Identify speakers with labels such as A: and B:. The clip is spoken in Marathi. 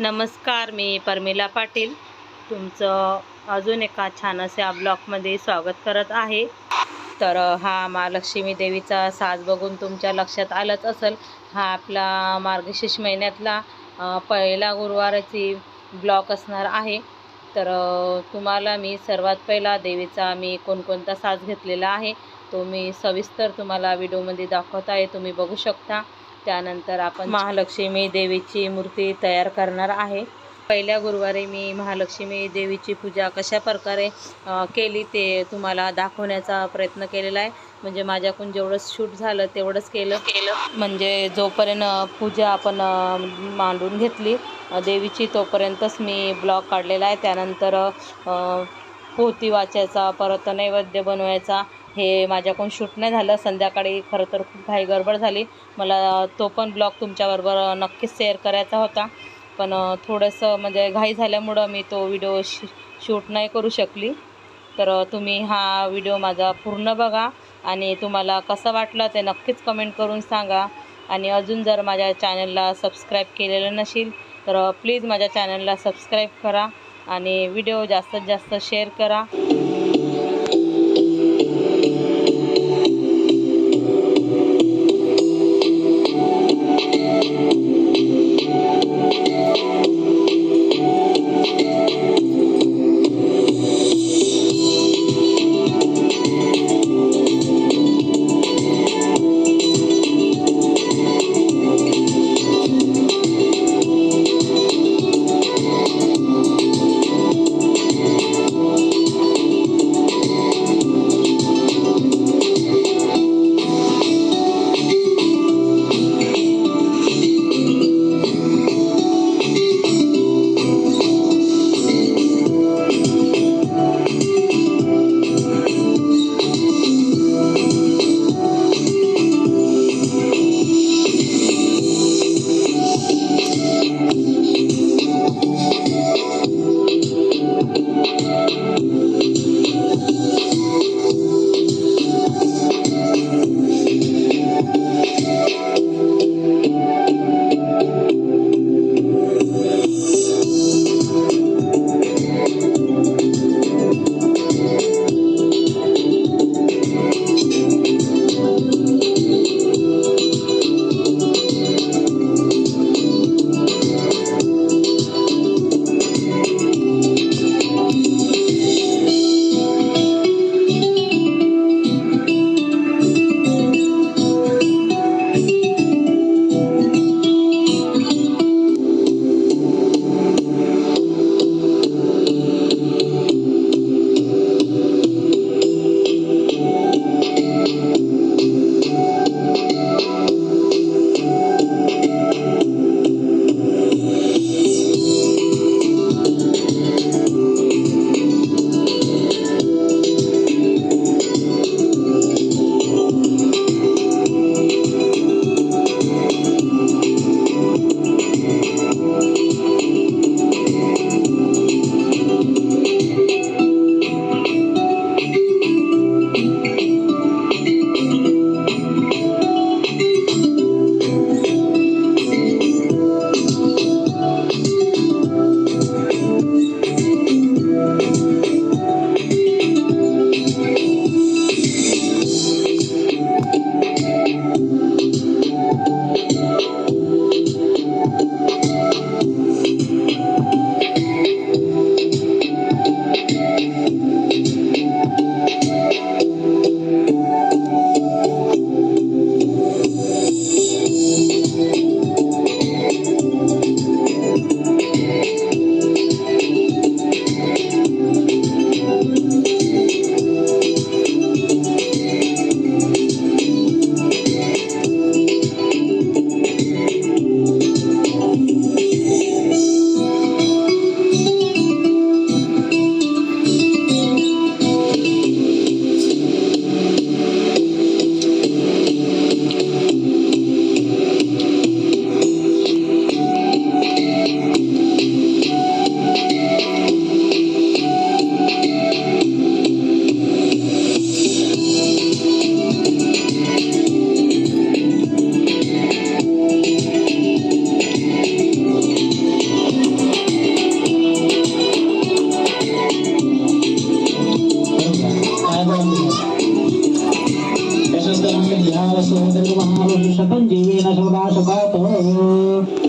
A: नमस्कार मी परमिला पाटील. तुमचं अजून एका छान अशा ब्लॉगमध्ये स्वागत करत आहे. तर हा महालक्ष्मी देवीचा साज बघून तुमच्या लक्षात आलंच असेल. हा आपला मार्गशीर्ष महिन्यातला पहिला गुरुवाराची ब्लॉक असणार आहे. तर तुम्हाला मी सर्वात पहिला देवीचा मी कोणकोणता साज घेतलेला आहे तो मी सविस्तर तुम्हाला व्हिडिओमध्ये दाखवत आहे तुम्ही बघू शकता. त्यानंतर आपण महालक्ष्मी देवीची मूर्ती तयार करणार आहे. पहिल्या गुरुवारी मी महालक्ष्मी देवीची पूजा कशा प्रकारे केली ते तुम्हाला दाखवण्याचा प्रयत्न केलेला आहे. म्हणजे माझ्याकडून जेवढं शूट झालं तेवढंच केलं. केलं म्हणजे जोपर्यंत पूजा आपण मांडून घेतली देवीची तोपर्यंतच मी ब्लॉग काढलेला आहे. त्यानंतर पोथी वाचायचा परत नैवेद्य बनवायचा हे माझ्याकडून शूट नाही झालं. संध्याकाळी खरं तर खूप घाई गडबड झाली. मला तो पण ब्लॉग तुमच्याबरोबर नक्कीच शेअर करायचा होता. पण थोडंसं म्हणजे घाई झाल्यामुळं मी तो व्हिडिओ श शूट नाही करू शकली. तर तुम्ही हा व्हिडिओ माझा पूर्ण बघा आणि तुम्हाला कसं वाटलं ते नक्कीच कमेंट करून सांगा. आणि अजून जर माझ्या चॅनलला सबस्क्राईब केलेलं नसेल तर प्लीज माझ्या चॅनलला सबस्क्राईब करा आणि व्हिडिओ जास्तीत जास्त शेअर करा.
B: ¡Suscríbete al canal! ¡Suscríbete al canal! ¡Suscríbete al canal! ¡Suscríbete al